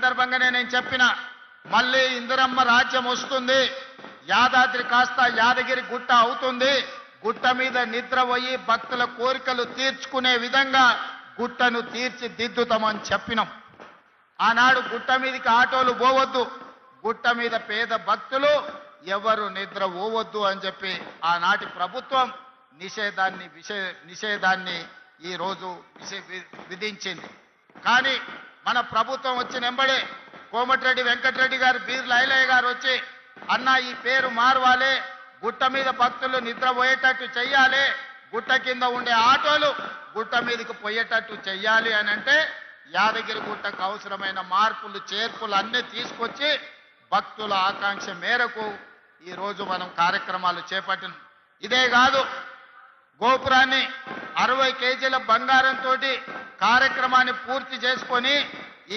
సందర్భంగానే నేను చెప్పిన మళ్ళీ ఇందిరమ్మ రాజ్యం వస్తుంది. యాదాద్రి కాస్త యాదగిరి గుట్ట అవుతుంది. గుట్ట మీద నిద్ర పోయి భక్తుల కోరికలు తీర్చుకునే విధంగా గుట్టను తీర్చిదిద్దుతామని చెప్పినాం. ఆనాడు గుట్ట మీదకి ఆటోలు పోవద్దు. గుట్ట మీద పేద భక్తులు ఎవరు నిద్ర పోవద్దు అని చెప్పి ఆనాటి ప్రభుత్వం నిషేధాన్ని విషే నిషేధాన్ని ఈ రోజు విషే- విధించింది. కానీ మన ప్రభుత్వం వచ్చిన వెంబడే కోమటిరెడ్డి వెంకటరెడ్డి గారు బీర్ల ఐలయ్య గారు వచ్చి అన్న ఈ పేరు మారవాలి. గుట్ట మీద భక్తులు నిద్రపోయేటట్టు చెయ్యాలి. గుట్ట కింద ఉండే ఆటోలు గుట్ట మీదకి పోయేటట్టు చెయ్యాలి అని అంటే యాదగిరి గుట్టకు అవసరమైన మార్పులు చేర్పులు అన్నీ తీసుకొచ్చి భక్తుల ఆకాంక్ష మేరకు ఈ రోజు మనం కార్యక్రమాలు చేపట్టిన. ఇదే కాదు గోపురాన్ని అరవై కేజీల బంగారంతో కార్యక్రమాన్ని పూర్తి చేసుకొని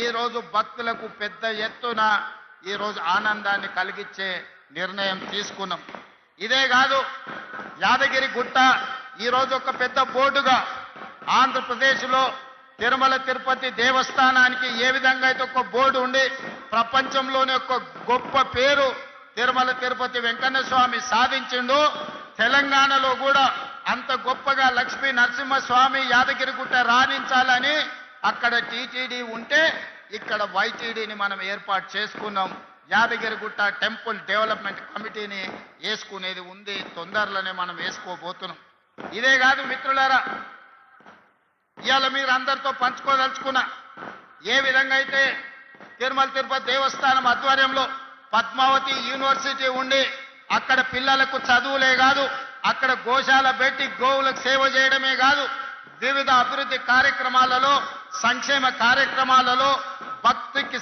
ఈరోజు భక్తులకు పెద్ద ఎత్తున ఈరోజు ఆనందాన్ని కలిగించే నిర్ణయం తీసుకున్నాం. ఇదే కాదు యాదగిరి గుట్ట ఈ రోజు ఒక పెద్ద బోర్డుగా ఆంధ్రప్రదేశ్లో తిరుమల తిరుపతి దేవస్థానానికి ఏ విధంగా అయితే ఒక బోర్డు ఉండి ప్రపంచంలోనే ఒక గొప్ప పేరు తిరుమల తిరుపతి వెంకన్న స్వామి సాధించిండు తెలంగాణలో కూడా అంత గొప్పగా లక్ష్మీ నరసింహస్వామి యాదగిరిగుట్ట రాణించాలని అక్కడ టీటీడీ ఉంటే ఇక్కడ వైటీడీని మనం ఏర్పాటు చేసుకున్నాం. యాదగిరిగుట్ట టెంపుల్ డెవలప్మెంట్ కమిటీని వేసుకునేది ఉంది. తొందరలోనే మనం వేసుకోబోతున్నాం. ఇదే కాదు మిత్రులారా ఇవాళ మీరు అందరితో పంచుకోదలుచుకున్నా ఏ విధంగా అయితే తిరుమల తిరుపతి దేవస్థానం ఆధ్వర్యంలో పద్మావతి యూనివర్సిటీ ఉండి అక్కడ పిల్లలకు చదువులే కాదు అక్కడ గోశాల పెట్టి గోవులకు సేవ చేయడమే కాదు వివిధ అభివృద్ధి కార్యక్రమాలలో సంక్షేమ కార్యక్రమాలలో భక్తికి